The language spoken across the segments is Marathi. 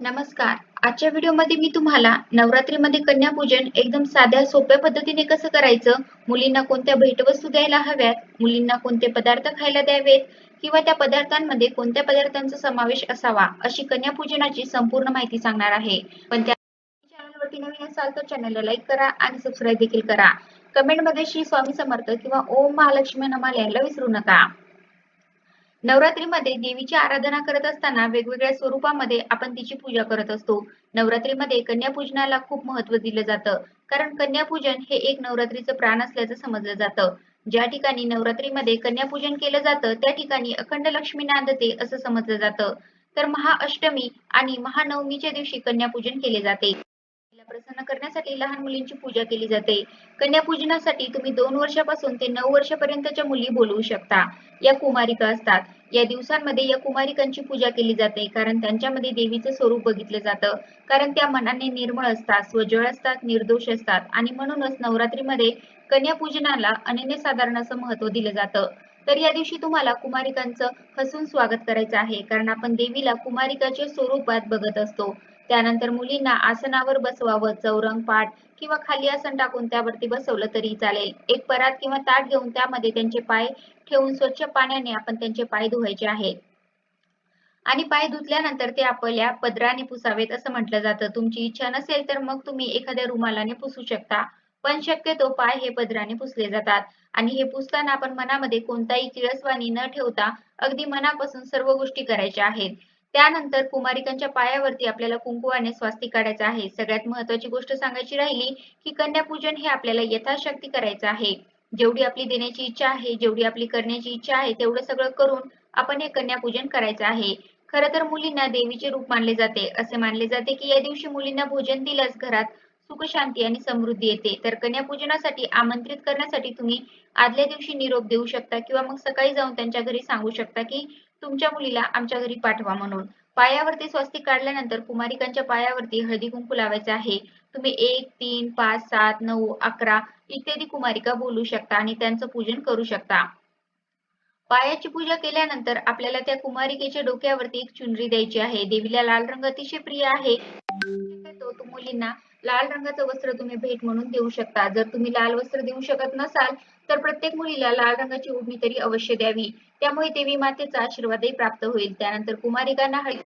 नमस्कार. आजच्या व्हिडिओमध्ये मी तुम्हाला नवरात्रीमध्ये कन्यापूजन एकदम साध्या सोप्या पद्धतीने कसं करायचं? मुलींना कोणत्या भेटवस्तू द्यायला हव्यात? मुलींना कोणते पदार्थ खायला द्यावेत? किंवा त्या पदार्थांमध्ये कोणत्या पदार्थांचा समावेश असावा? अशी कन्यापूजनाची संपूर्ण माहिती सांगणार आहे. पण त्या चॅनलवरती नवीन असाल तर चॅनलला लाईक करा आणि सबस्क्राईब देखील करा. कमेंटमध्ये श्री स्वामी समर्थ किंवा ओम महालक्ष्मी नमाल यायला विसरू नका. नवरात्रीमध्ये देवीची आराधना करत असताना वेगवेगळ्या स्वरूपामध्ये आपण तिची पूजा करत असतो. नवरात्रीमध्ये कन्यापूजनाला खूप महत्त्व दिलं जातं. कारण कन्यापूजन हे एक नवरात्रीचं प्राण असल्याचं समजलं जातं. ज्या ठिकाणी नवरात्रीमध्ये कन्यापूजन केलं जातं त्या ठिकाणी अखंड लक्ष्मी नांदते असं समजलं जातं. तर महाअष्टमी आणि महानवमीच्या दिवशी कन्यापूजन केले जाते. तिला प्रसन्न करण्यासाठी लहान मुलींची पूजा केली जाते. कन्यापूजनासाठी तुम्ही दोन वर्षापासून ते नऊ वर्षापर्यंतच्या मुली बोलवू शकता. या कुमारिका असतात. या दिवसांमध्ये या कुमारिकांची पूजा केली जाते कारण त्यांच्यामध्ये देवीचं स्वरूप बघितलं जातं. कारण त्या मनाने निर्मळ असतात स्वजळ असतात निर्दोष असतात. आणि म्हणूनच नवरात्रीमध्ये कन्यापूजनाला अनन्यसाधारण असं महत्त्व दिलं जातं. तर या दिवशी तुम्हाला कुमारिकांचं हसून स्वागत करायचं आहे कारण आपण देवीला कुमारिकाच्या स्वरूपात बघत असतो. त्यानंतर मुलींना आसनावर बसवावं चौरंग पाठ किंवा खाली आसन टाकून त्यावरती बसवलं तरी चालेल. एक परात किंवा ताट घेऊन त्यामध्ये त्यांचे पाय ठेवून स्वच्छ पाण्याने आपण त्यांचे पाय धुवायचे आहेत. आणि पाय धुतल्यानंतर ते आपल्या पदराने पुसावेत असं म्हटलं जातं. तुमची इच्छा नसेल तर मग तुम्ही एखाद्या रुमालाने पुसू शकता पण शक्यतो पाय हे पदराने पुसले जातात. आणि हे पुसताना आपण मनामध्ये कोणताही किळसवाणी न ठेवता अगदी मनापासून सर्व गोष्टी करायच्या आहेत. त्यानंतर कुमारिकांच्या पायावरती आपल्याला कुंकुवाने स्वास्तिक काढायचं आहे. सगळ्यात महत्वाची गोष्ट सांगायची राहिली की कन्यापूजन हे आपल्याला यथाशक्ती करायचं आहे. जेवढी आपली देण्याची इच्छा आहे जेवढी आपली करण्याची इच्छा आहे तेवढं सगळं करून आपण हे कन्यापूजन करायचं आहे. खरं तर मुलींना देवीचे रूप मानले जाते. असे मानले जाते की या दिवशी मुलींना भोजन दिल्यास घरात सुख शांती आणि समृद्धी येते. तर कन्यापूजनासाठी आमंत्रित करण्यासाठी तुम्ही आदल्या दिवशी निरोप देऊ शकता किंवा मग सकाळी जाऊन त्यांच्या घरी सांगू शकता की तुमच्या मुलीला आमच्या घरी पाठवा म्हणून. पायावरती स्वस्तिक काढल्यानंतर कुमारिकांच्या पायावरती हळदी कुंकू लावायचे आहे. तुम्ही एक तीन पाच सात नऊ अकरा इत्यादी कुमारिका बोलू शकता आणि त्यांचं पूजन करू शकता. पायाची पूजा केल्यानंतर आपल्याला त्या कुमारिकेच्या डोक्यावरती एक चुनरी द्यायची आहे. देवीला लाल रंग अतिशय प्रिय आहे. तो मुलींना लाल रंगाचं वस्त्र तुम्ही भेट म्हणून देऊ शकता. जर तुम्ही लाल वस्त्र देऊ शकत नसाल तर प्रत्येक मुलीला लाल रंगाची ओढणी तरी अवश्य द्यावी. त्यामुळे देवी मातेचा आशीर्वादही प्राप्त होईल. त्यानंतर कुमारिकांना हळदी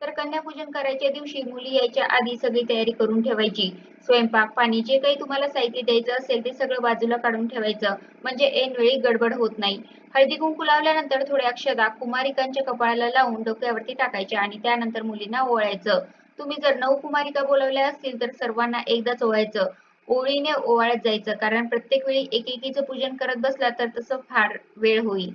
तर कन्यापूजन करायच्या दिवशी मुली यायच्या आधी सगळी तयारी करून ठेवायची. स्वयंपाक पाणी जे काही तुम्हाला साहित्य द्यायचं असेल ते सगळं बाजूला काढून ठेवायचं. म्हणजे ऐन वेळी गडबड होत नाही. हळदी कुंकू लावल्यानंतर थोड्या अक्षदा कुमारिकांच्या कपाळाला लावून डोक्यावरती टाकायच्या आणि त्यानंतर मुलींना ओवाळायचं. तुम्ही जर नऊ कुमारिका बोलवल्या असतील तर सर्वांना एकदाच ओवायचं ओळीने ओवाळत जायचं. कारण प्रत्येक वेळी एकेकीचं पूजन करत बसला तर तसं फार वेळ होईल.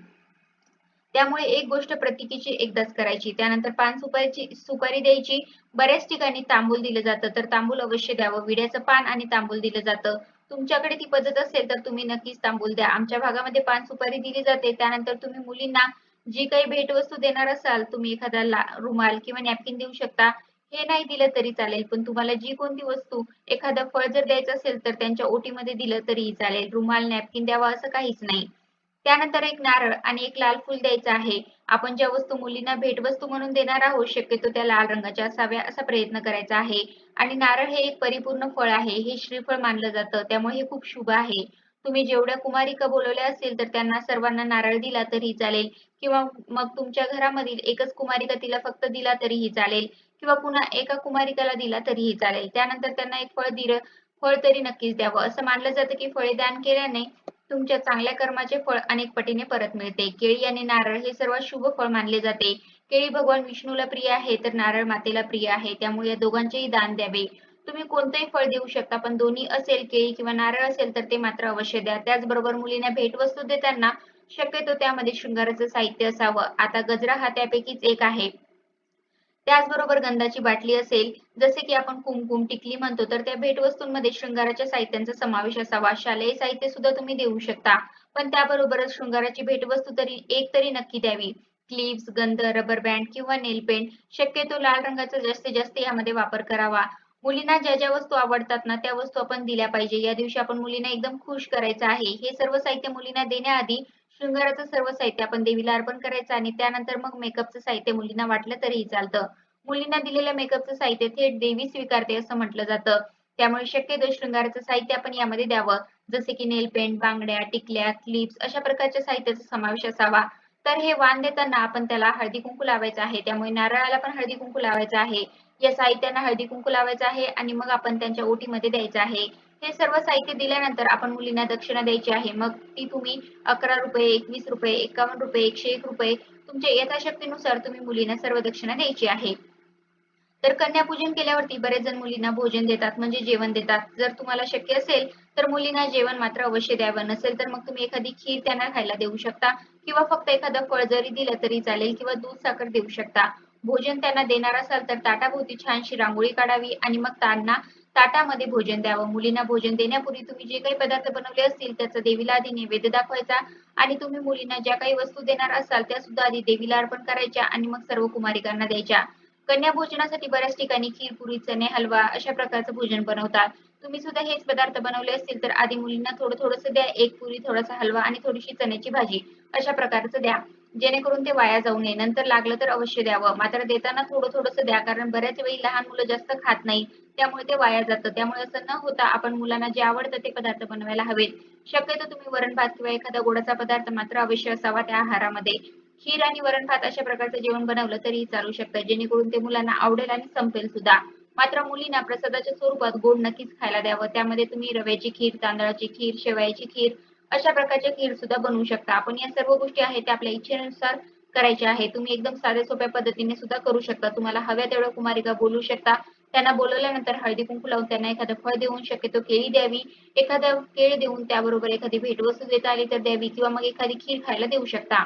त्यामुळे एक गोष्ट प्रत्येकीची एकदाच करायची. त्यानंतर पान सुपारीची सुपारी द्यायची. बऱ्याच ठिकाणी तांबूल दिलं जातं तर तांबूल अवश्य द्यावं. विड्याचं पान आणि तांबूल दिलं जातं. तुमच्याकडे ती पद्धत असेल तर तुम्ही नक्कीच तांबूल द्या. आमच्या भागामध्ये पान सुपारी दिली जाते. त्यानंतर तुम्ही मुलींना जी काही भेटवस्तू देणार असाल तुम्ही एखादा रुमाल किंवा नॅपकिन देऊ शकता. हे नाही दिलं तरी चालेल पण तुम्हाला जी कोणती वस्तू एखादं फळ जर द्यायचं असेल तर त्यांच्या ओटीमध्ये दिलं तरीही चालेल. रुमाल नॅपकिन द्यावा असं काहीच नाही. त्यानंतर एक नारळ आणि एक लाल फुल द्यायचं आहे. आपण ज्या वस्तू मुलींना भेटवस्तू म्हणून देणार आहोत शक्यतो त्या लाल रंगाच्या असाव्या असा प्रयत्न करायचा आहे. आणि नारळ हे एक परिपूर्ण फळ आहे हे श्रीफळ मानलं जातं त्यामुळे हे खूप शुभ आहे. तुम्ही जेवढ्या कुमारिका बोलवल्या असतील तर त्यांना सर्वांना नारळ दिला तरी चालेल. किंवा मग तुमच्या घरामधील एकच कुमारिका तिला फक्त दिला तरीही चालेल. किंवा पुन्हा एका कुमारिकाला दिला तरीही चालेल. त्यानंतर त्यांना एक फळ दिलं फळ तरी नक्कीच द्यावं. असं मानलं जातं की फळे दान केल्याने तुमच्या चांगल्या कर्माचे फळ अनेक पटीने परत मिळते. केळी आणि नारळ हे सर्वात शुभ फळ मानले जाते. केळी भगवान विष्णूला प्रिय आहे तर नारळ मातेला प्रिय आहे. त्यामुळे या दोघांचेही दान द्यावे. तुम्ही कोणतेही फळ देऊ शकता पण दोन्ही असेल केळी किंवा नारळ असेल तर ते मात्र अवश्य द्या. त्याचबरोबर मुलींना भेटवस्तू देताना शक्यतो त्यामध्ये शृंगाराचं साहित्य असावं. आता गजरा हा त्यापैकीच एक आहे. त्याचबरोबर गंधाची बाटली असेल जसे की आपण कुमकुम टिकली म्हणतो तर त्या भेटवस्तूंमध्ये शृंगाराच्या साहित्यांचा समावेश असावा. शालेय साहित्य सुद्धा तुम्ही देऊ शकता. पण त्याबरोबरच शृंगाराची भेटवस्तू तरी एक तरी नक्की द्यावी. क्लिप्स गंध रबर बँड किंवा नेल पेंट शक्यतो लाल रंगाचा जास्तीत जास्त यामध्ये वापर करावा. मुलींना ज्या ज्या वस्तू आवडतात ना त्या वस्तू आपण दिल्या पाहिजे. या दिवशी आपण मुलींना एकदम खुश करायचं आहे. हे सर्व साहित्य मुलींना देण्याआधी शृंगाराचं सर्व साहित्य आपण देवीला अर्पण करायचं आणि त्यानंतर मग मेकअपचं साहित्य मुलींना वाटलं तरीही चालतं. मुलींना दिलेल्या मेकअपचं साहित्य थेट देवी स्वीकारते असं म्हटलं जातं. त्यामुळे शक्यतो शृंगाराचं साहित्य आपण यामध्ये द्यावं. जसे की नेल पेंट बांगड्या टिकल्या क्लिप्स अशा प्रकारच्या साहित्याचा समावेश असावा. तर हे वाण देताना आपण त्याला हळदी कुंकू लावायचं आहे. त्यामुळे नारळाला पण हळदी कुंकू लावायचं आहे. या साहित्यांना हळदी कुंकू लावायचं आहे आणि मग आपण त्यांच्या ओटीमध्ये द्यायचं आहे. हे सर्व साहित्य दिल्यानंतर आपण मुलींना दक्षिणा द्यायची आहे. मग ती तुम्ही अकरा रुपये एकवीस रुपये एकावन्न रुपये एकशे एक रुपये तुमच्या यथाशक्तीनुसार तुम्ही मुलींना सर्व दक्षिणा द्यायची आहे. तर कन्यापूजन केल्यावरती बरेच जण मुलींना भोजन देतात म्हणजे जेवण देतात. जर तुम्हाला शक्य असेल तर मुलींना जेवण मात्र अवश्य द्यावं. नसेल तर मग तुम्ही एखादी खीर त्यांना खायला देऊ शकता किंवा फक्त एखादं फळ जरी दिलं तरी चालेल किंवा दूध साखर देऊ शकता. भोजन त्यांना देणार असाल तर ताटाभोवती छानशी रांगोळी काढावी आणि मग त्यांना ताटामध्ये भोजन द्यावं. मुलींना भोजन देण्यापूर्वी तुम्ही जे काही पदार्थ बनवले असतील त्याचा देवीला आधी नैवेद्य दाखवायचा आणि तुम्ही मुलींना ज्या काही वस्तू देणार असाल त्या सुद्धा आधी देवीला अर्पण करायच्या आणि मग सर्व कुमारिकांना द्यायच्या. कन्या भोजनासाठी बऱ्याच ठिकाणी खीर पुरी चणे हलवा अशा प्रकारचं भोजन बनवतात. तुम्ही सुद्धा हेच पदार्थ बनवले असतील तर आधी मुलींना थोडं थोडंसं द्या. एक पुरी थोडासा हलवा आणि थोडीशी चण्याची भाजी अशा प्रकारचं द्या. जेणेकरून ते वाया जाऊ नये. नंतर लागलं तर अवश्य द्यावं. मात्र देताना थोडं थोडंसं द्या. कारण बऱ्याच वेळी लहान मुलं जास्त खात नाही. त्यामुळे ते वाया जातं. त्यामुळे असं न होता आपण मुलांना जे आवडतं ते पदार्थ बनवायला हवेत. शक्यतो तुम्ही वरण भात किंवा एखादा गोडाचा पदार्थ मात्र अवश्य असावा त्या आहारामध्ये. खीर आणि वरण भात अशा प्रकारचं जेवण बनवलं तरी चालू शकतं. जेणेकरून ते मुलांना आवडेल आणि संपेल सुद्धा. मात्र मुलींना प्रसादाच्या स्वरूपात गोड नक्कीच खायला द्यावं. त्यामध्ये तुम्ही रव्याची खीर तांदळाची खीर शेवयाची खीर अशा प्रकारच्या खीर सुद्धा बनवू शकता. आपण या सर्व गोष्टी आहेत त्या आपल्या इच्छेनुसार करायच्या आहे तुम्ही एकदम साध्या सोप्या पद्धतीने सुद्धा करू शकता. तुम्हाला हव्या तेवढ्या कुमारिका बोलू शकता. त्यांना बोलवल्यानंतर हळदी कुंकू लावून त्यांना एखादं फळ देऊन शक्यतो केळी द्यावी. एखादं केळी देऊन त्याबरोबर एखादी भेटवस्तू देता आली तर द्यावी किंवा मग एखादी खीर खायला देऊ शकता.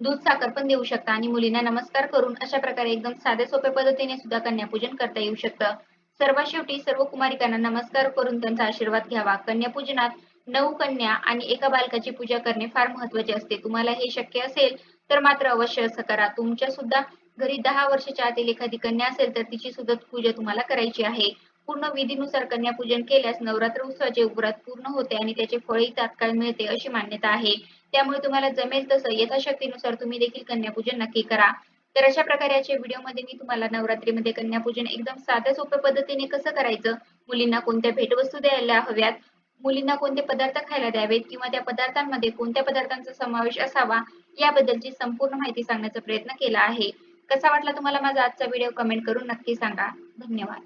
दूध साखर पण देऊ शकता आणि मुलींना नमस्कार करून अशा प्रकारे एकदम साध्या सोप्या पद्धतीने सुद्धा कन्यापूजन करता येऊ शकतं. सर्वात शेवटी सर्व कुमारिकांना नमस्कार करून त्यांचा आशीर्वाद घ्यावा. कन्यापूजनात नऊ कन्या आणि एका बालकाची पूजा करणे फार महत्त्वाचे असते. तुम्हाला हे शक्य असेल तर मात्र अवश्य असं करा. तुमच्या सुद्धा घरी दहा वर्षाच्या आतील एखादी कन्या असेल तर तिची सुद्धा पूजा तुम्हाला करायची आहे. पूर्ण विधीनुसार कन्यापूजन केल्यास नवरात्र उत्सवाचे व्रत पूर्ण होते आणि त्याचे फळही तात्काळ मिळते अशी मान्यता आहे. त्यामुळे तुम्हाला जमेल तसं. यथाशक्तीनुसार तुम्ही देखील कन्यापूजन नक्की करा. तर अशा प्रकारे याच्या व्हिडिओमध्ये मी तुम्हाला नवरात्रीमध्ये कन्यापूजन एकदम साध्या सोप्या पद्धतीने कसं करायचं? मुलींना कोणत्या भेटवस्तू द्यायला हव्यात? मुलींना कोणते पदार्थ खायला द्यावेत? किंवा त्या पदार्थांमध्ये कोणत्या पदार्थांचा समावेश असावा? याबद्दलची संपूर्ण माहिती सांगण्याचा प्रयत्न केला आहे. कसा वाटला तुम्हाला माझा आजचा व्हिडिओ? कमेंट करून नक्की सांगा. धन्यवाद.